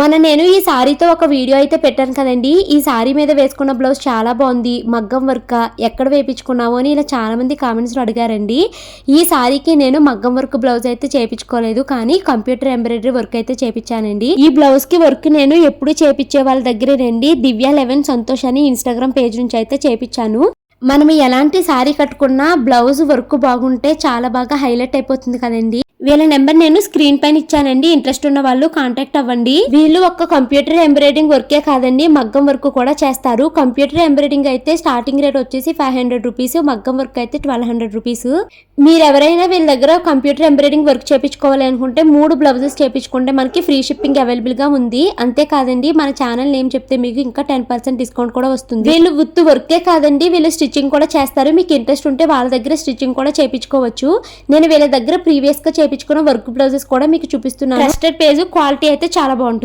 మన నేను ఈ సారీతో ఒక వీడియో అయితే పెట్టాను కదండి. ఈ శారీ మీద వేసుకున్న బ్లౌజ్ చాలా బాగుంది. మగ్గం వర్క్ ఎక్కడ వేపించుకున్నావు అని ఇలా చాలా మంది కామెంట్స్లో అడిగారండి. ఈ శారీకి నేను మగ్గం వర్క్ బ్లౌజ్ అయితే చేపించుకోలేదు కానీ కంప్యూటర్ ఎంబ్రాయిడరీ వర్క్ అయితే చేపించానండి ఈ బ్లౌజ్కి వర్క్ నేను ఎప్పుడు చేపించే వాళ్ళ దగ్గరేనండి దివ్య లెవెన్ సంతోష్ అని ఇన్స్టాగ్రామ్ పేజ్ నుంచి అయితే చేపించాను మనం ఎలాంటి శారీ కట్టుకున్నా బ్లౌజ్ వర్క్ బాగుంటే చాలా బాగా హైలైట్ అయిపోతుంది కదండి. వీళ్ళ నెంబర్ నేను స్క్రీన్ పైన ఇచ్చానండి. ఇంట్రెస్ట్ ఉన్న వాళ్ళు కాంటాక్ట్ అవ్వండి. వీళ్ళు ఒక్క కంప్యూటర్ ఎంబ్రాయిడింగ్ వర్కే కాదండి. మగ్గం వర్క్ కూడా చేస్తారు. కంప్యూటర్ ఎంబ్రాయిడింగ్ అయితే స్టార్టింగ్ రేట్ వచ్చేసి ఫైవ్ హండ్రెడ్ రూపీస్ మగ్గం వర్క్ అయితే ట్వెల్వ్ హండ్రెడ్ రూపీస్. మీరు ఎవరైనా వీళ్ళ దగ్గర కంప్యూటర్ ఎంబ్రాయిడింగ్ వర్క్ చేపించుకోవాలి అనుకుంటే మూడు బ్లౌజెస్ చేపించుకుంటే మనకి ఫ్రీ షిప్పింగ్ అవైలబుల్గా ఉంది. అంతేకాదండి మన ఛానల్ నేమ్ చెప్తే మీకు ఇంకా టెన్ పర్సెంట్ డిస్కౌంట్ కూడా వస్తుంది. వీళ్ళు గుర్తు వర్కే కాదండి వీళ్ళు స్టిచ్చింగ్ కూడా చేస్తారు. మీకు ఇంట్రెస్ట్ ఉంటే వాళ్ళ దగ్గర స్టిచ్చింగ్ కూడా చేపించుకోవచ్చు. నేను వీళ్ళ దగ్గర ప్రీవియస్గా చేపించుకున్న వర్క్ బ్లౌజెస్ కూడా మీకు చూపిస్తున్నాను. ట్రస్టెడ్ పేజ్ క్వాలిటీ అయితే చాలా బాగుంటుంది.